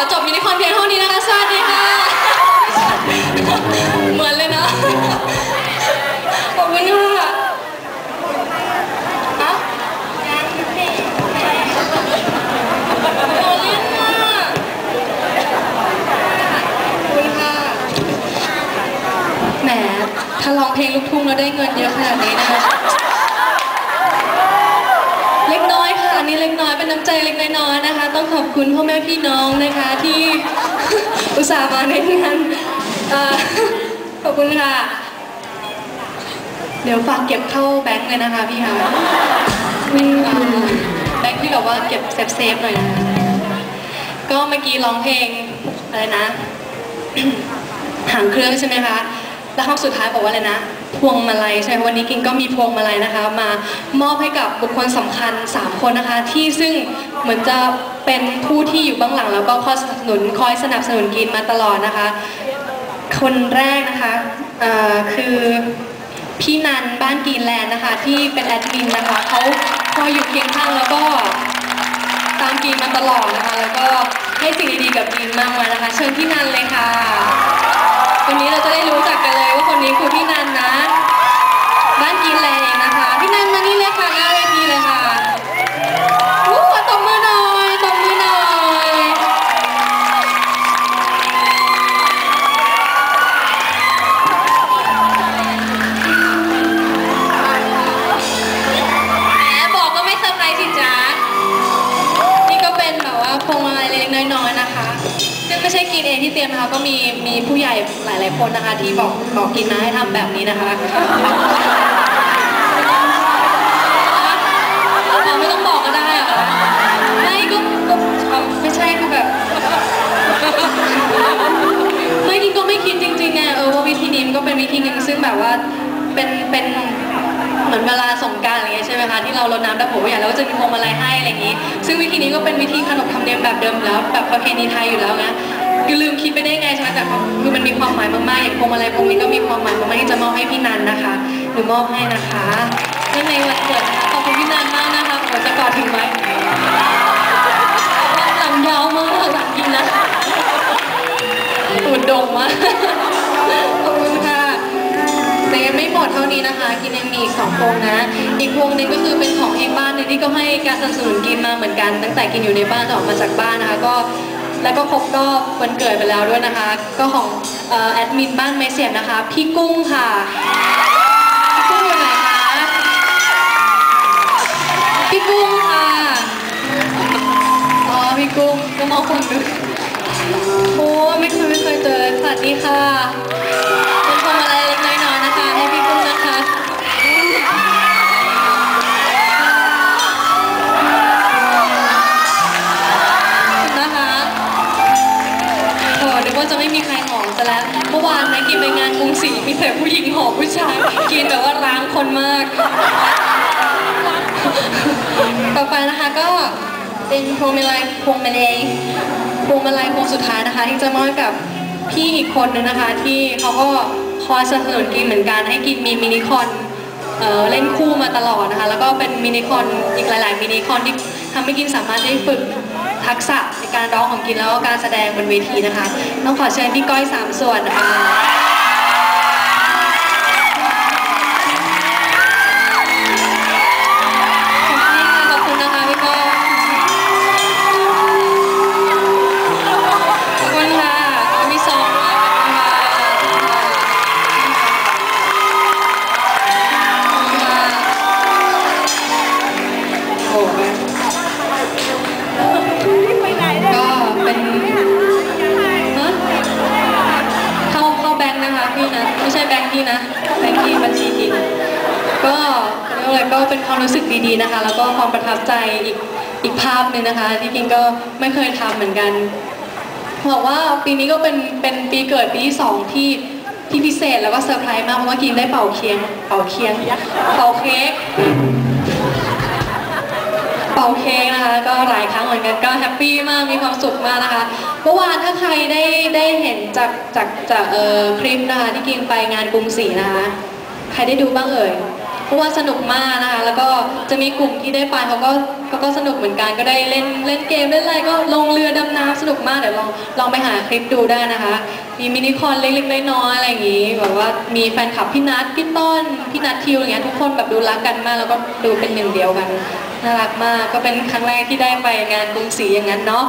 อจบมินิคอนเพียงเท่านี้นะคะ สวัสดีค่ะ เหมือนเลยนะ ขอบคุณค่ะฮะโอ้เล่นมากขอบคุณค่ะ แหม ถ้าร้องเพลงลูกทุ่งแล้วได้เงินเยอะขนาดนี้นะคะ ใจเล็กน้อยๆนะคะ ต้องขอบคุณพ่อแม่พี่น้องนะคะที่อุตส่าห์มาในงานอขอบคุณค่ะ เดี๋ยวฝากเก็บเข้าแบงค์เลยนะคะพี่คะแบงค์ที่แบบว่าเก็บเซฟๆหน่อยนะก็เมื่อกี้ร้องเพลงอะไรนะ หางเครื่องใช่ไหมคะ แล้วคำสุดท้ายบอกว่าอะไรนะ พวงมาลัยใช่วันนี้กินก็มีพวงมาลัยนะคะ มามอบให้กับบุคคลสำคัญ 3 คนนะคะ ที่ซึ่งเหมือนจะเป็นผู้ที่อยู่เบื้องหลัง แล้วก็คอยสนับสนุนคอยสนับสนุนกินมาตลอดนะคะ คนแรกนะคะคือพี่นันบ้านกรีนแลนด์นะคะ ที่เป็นแอดมินนะคะเขาคอยอยู่เคียงข้างแล้วก็ตามกินมาตลอดนะคะ แล้วก็ให้สิ่งดีๆกับกินมากมายนะคะ เชิญพี่นันเลยค่ะ วันนี้เราจะได้รู้จักกันเลยว่าคนนี้คือพี่นันนะ กินเองที่เตรียมนะคะก็มีมีผู้ใหญ่หลาย ๆ คนนะคะ ที่บอกบอกกินมาให้ทำแบบนี้นะคะอ๋อไม่ต้องบอกก็ได้เหรอคะไม่ก็ก็ไม่ใช่คือแบบไม่กินก็ไม่คิดจริงๆไงเออว่าวิธีนี้มันก็เป็นวิธีหนึ่งซึ่งแบบว่าเป็นเป็นเหมือนเวลาสงกรารอะไรเงี้ยใช่ไหมคะที่เรารดน้ำดำหัวผู้ใหญ่แล้วก็จะมีพวงมาลัยให้อะไรอย่างงี้ ซึ่งวิธีนี้ก็เป็นวิธีขนบธรรมเนียมแบบเดิมอยู่แล้วแบบประเพณีไทยอยู่แล้วนะ คือลืมคิดไปได้ไงใช่ไหมแต่คือมันมีความหมายมากๆอย่างพวงมาลัยพวงนี้ก็มีความหมายมากๆที่จะมอบให้พี่นันนะคะหรือมอบให้นะคะเนื่องในวันเกิดนะคะขอบคุณพี่นันมากนะคะผมจะกอดถึงไหมหลังยาวมากหลังกินนะตูดดงมากขอบคุณค่ะแต่ยังไม่หมดเท่านี้นะคะ กินยังมีอีกสองพวงนะ อีกพวงนึงก็คือเป็นของเองบ้านหนึงที่ก็ให้การสนับสนุนกินมาเหมือนกัน ตั้งแต่กินอยู่ในบ้านออกมาจากบ้านนะคะ ก็ แล้วก็ครบรอบวันเกิดไปแล้วด้วยนะคะ ก็ของออแอดมินบ้านไม่เสียบนะคะ พี่กุ้งค่ะพี่กุ้งอยู่ไหนคะพี่กุ้งค่ะอ๋อพี่กุ้งก็มองคนดูโอ้ไม่เคยไม่เคยเจอสวัสดีค่ะ จะไม่มีใครหอมซะแล้วเมื่อวานนะกินไปงานกรุงศรีมีแต่ผู้หญิงหอมผู้ชายกินแบบว่าร้างคนมาก ต่อไปนะคะก็เป็นพวงมาลัยพวงมาลัยพวงมาลัยพวงสุดท้ายนะคะ ที่จะมอบกับพี่อีกคนนึงนะคะ ที่เขาก็คอยสนับสนุนกินเหมือนกันให้กินมีมินิคอนเอ่อเล่นคู่มาตลอดนะคะ แล้วก็เป็นมินิคอนอีกหลาย ๆ มินิคอนที่ทำให้กินสามารถได้ฝึก ทักษะในการร้องของกินแล้วก็การแสดงบนเวทีนะคะ ต้องขอเชิญพี่ก้อยสามส่วนนะคะ ความรู้สึกดีๆนะคะ แล้วก็ความประทับใจอีกอีกภาพหนึ่งนะคะ ที่กินก็ไม่เคยทำเหมือนกันบอกว่าปีนี้ก็เป็นเป็นปีเกิดปีที่สองที่ที่พิเศษแล้วก็เซอร์ไพรส์มากเพราะว่ากินได้เป่าเคียง เป่าเคียงเป่าเค้กเป่าเค้กนะคะ ก็หลายครั้งเหมือนกันก็แฮปปี้มากมีความสุขมากนะคะเมื่อวานถ้าใครได้ได้เห็นจากจากจากเอ่อคลิปนะคะที่กินไปงานกรุงศรีนะคะ ใครได้ดูบ้างเอ่ย ว่าสนุกมากนะคะ แล้วก็จะมีกลุ่มที่ได้ไปเขาก็เขาก็สนุกเหมือนกันก็ได้เล่นเล่นเกมเล่นอะไรก็ลงเรือดำน้ำสนุกมากเดี๋ยวลองลองไปหาคลิปดูได้นะคะ มีมินิคอนเล็กๆน้อยๆอะไรอย่างงี้แบบว่ามีแฟนคลับพี่นัทพี่ต้นพี่นัททิวอย่างเงี้ยทุกคนแบบดูรักกันมาก แล้วก็ดูเป็นหนึ่งเดียวกันน่ารักมากก็เป็นครั้งแรกที่ได้ไปงานกรุงศรีอย่างนั้นเนาะ